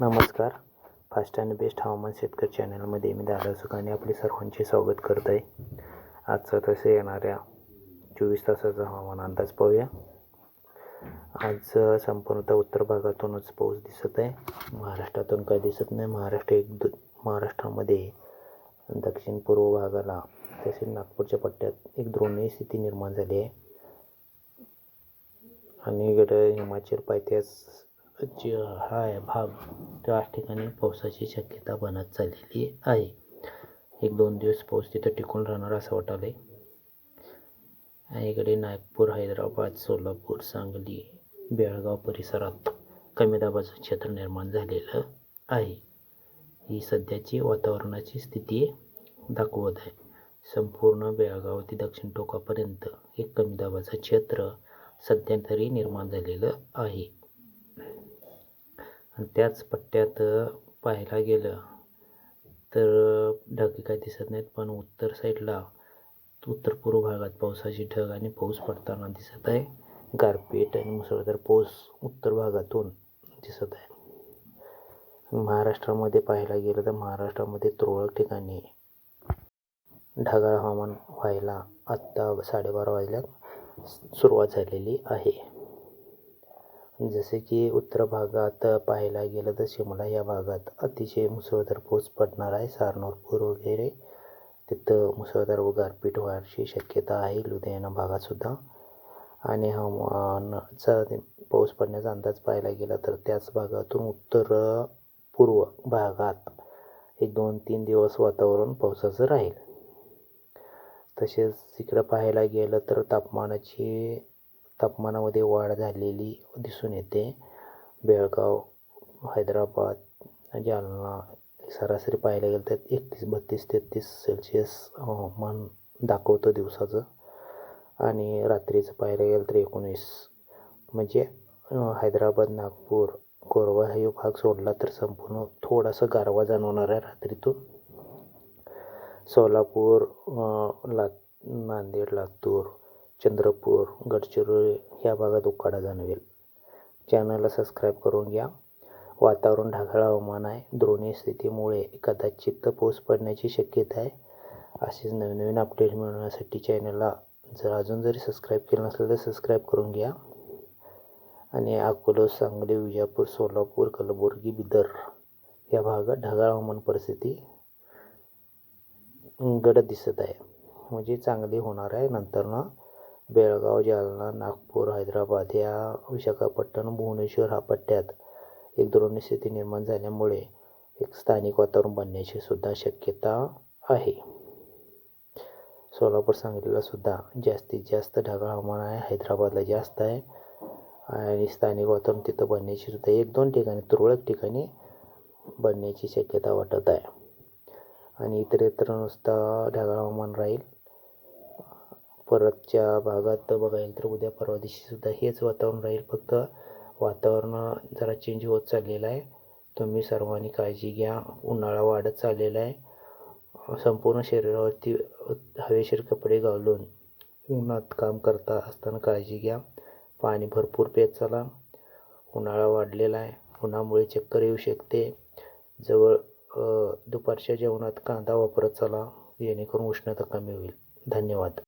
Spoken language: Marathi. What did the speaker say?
नमस्कार. फास्ट अँड बेस्ट हवामान शेतकरी चॅनलमध्ये मी दादा सुखाने आपले सर्वांचे स्वागत करत आहे आजचं तसे येणाऱ्या चोवीस तासाचा हवामान अंदाज पाहूया. आज संपूर्णतः उत्तर भागातूनच पाऊस दिसत आहे. महाराष्ट्रातून काय दिसत नाही. महाराष्ट्र एक दु महाराष्ट्रामध्ये दक्षिण पूर्व भागाला तसेच नागपूरच्या पट्ट्यात एक द्रोणीय स्थिती निर्माण झाली आहे. आणि इकडं हिमाचल पायथ्यास जे हा भाग त्या ठिकाणी पावसाची शक्यता बनत चाललेली आहे. एक दोन दिवस पाऊस तिथं टिकून राहणार असं वाटायला आहे इकडे नागपूर हैदराबाद सोलापूर सांगली बेळगाव परिसरात कमी दाबाचं क्षेत्र निर्माण झालेलं आहे. ही सध्याची वातावरणाची स्थिती दाखवत आहे. संपूर्ण बेळगाव ते दक्षिण टोकापर्यंत एक कमी दाबाचं क्षेत्र सध्या तरी निर्माण झालेलं आहे. आणि त्याच पट्ट्यात पाहायला गेलं तर ढग काय दिसत नाहीत पण उत्तर साईडला उत्तर पूर्व भागात पावसाची ढग आणि पाऊस पडताना दिसत आहे. गारपीट आणि मुसळधार पाऊस उत्तर भागातून दिसत आहे. महाराष्ट्रामध्ये पाहायला गेलं तर महाराष्ट्रामध्ये तुरळक ठिकाणी ढगाळ हवामान व्हायला आत्ता साडेबारा वाजल्यात सुरुवात झालेली आहे. जसे की उत्तर भागात पाहायला गेलं तर शिमला या भागात अतिशय मुसळधार पाऊस पडणार आहे. सारनूरपूर वगैरे. तिथं मुसळधार व गारपीट व्हायची शक्यता आहे. लुधियाना भागातसुद्धा आणि हवामानाचा पाऊस पडण्याचा अंदाज पाहायला गेला तर त्याच भागातून उत्तर पूर्व भागात एक दोन तीन दिवस वातावरण पावसाचं राहील. तसेच इकडं पाहायला गेलं तर तापमानाची तापमानामध्ये वाढ झालेली दिसून येते. बेळगाव हैदराबाद जालना सरासरी पाहायला गेलं तर एकतीस बत्तीस तेहतीस सेल्सिअस हवामान दाखवतं दिवसाचं. आणि रात्रीचं पाहायला गेलं तर एकोणीस. म्हणजे हैदराबाद नागपूर कोरवा हा भाग सोडला तर संपूर्ण थोडासा गारवा जाणवणार आहे रात्रीतून सोलापूर ला नांदेड लातूर चंद्रपूर गडचिरोली ह्या भागात उकाडा जाणवेल. चॅनलला सबस्क्राईब करून घ्या. वातावरण ढगाळ हवामान आहे. द्रोणीय स्थितीमुळे कदाचित पाऊस पडण्याची शक्यता आहे. असेच नवीन नवीन अपडेट मिळवण्यासाठी चॅनलला जर अजून जरी सबस्क्राईब केलं नसलं तर सबस्क्राईब करून घ्या. आणि अकोला सांगली विजापूर सोलापूर कलबुर्गी बिदर या भागात ढगाळ हवामान परिस्थिती गडद दिसत आहे. म्हणजे चांगली होणार आहे. नंतरनं बेळगाव जालना नागपूर हैदराबाद या विशाखापट्टणम भुवनेश्वर हा पट्ट्यात एक द्रोणी स्थिती निर्माण झाल्यामुळे एक स्थानिक वातावरण बनण्याची सुद्धा शक्यता आहे. सोलापूर सांगलीला सुद्धा जास्तीत जास्त ढगाळ हवामान आहे हैदराबादला जास्त आहे आणि स्थानिक वातावरण तिथं बनण्याची सुद्धा एक दोन ठिकाणी तुरळक ठिकाणी बनण्याची शक्यता वाटत आहे. आणि इतरत्र नुसता ढगाळ हवामान राहील परतच्या भागात बघायला तर उद्या परवा दिवशी सुद्धा हेच वातावरण राहील. फक्त वातावरण जरा चेंज होत चाललेलं आहे. तुम्ही सर्वांनी काळजी घ्या. उन्हाळा वाढत चाललेला आहे. संपूर्ण शरीरावरती हवेशीर कपडे घालून उन्हात काम करता असताना काळजी घ्या. पाणी भरपूर पेत चला. उन्हाळा वाढलेला आहे. उन्हामुळे चक्कर येऊ शकते. जवळ दुपारच्या जेवणात कांदा वापरत चला. जेणेकरून उष्णता कमी होईल. धन्यवाद.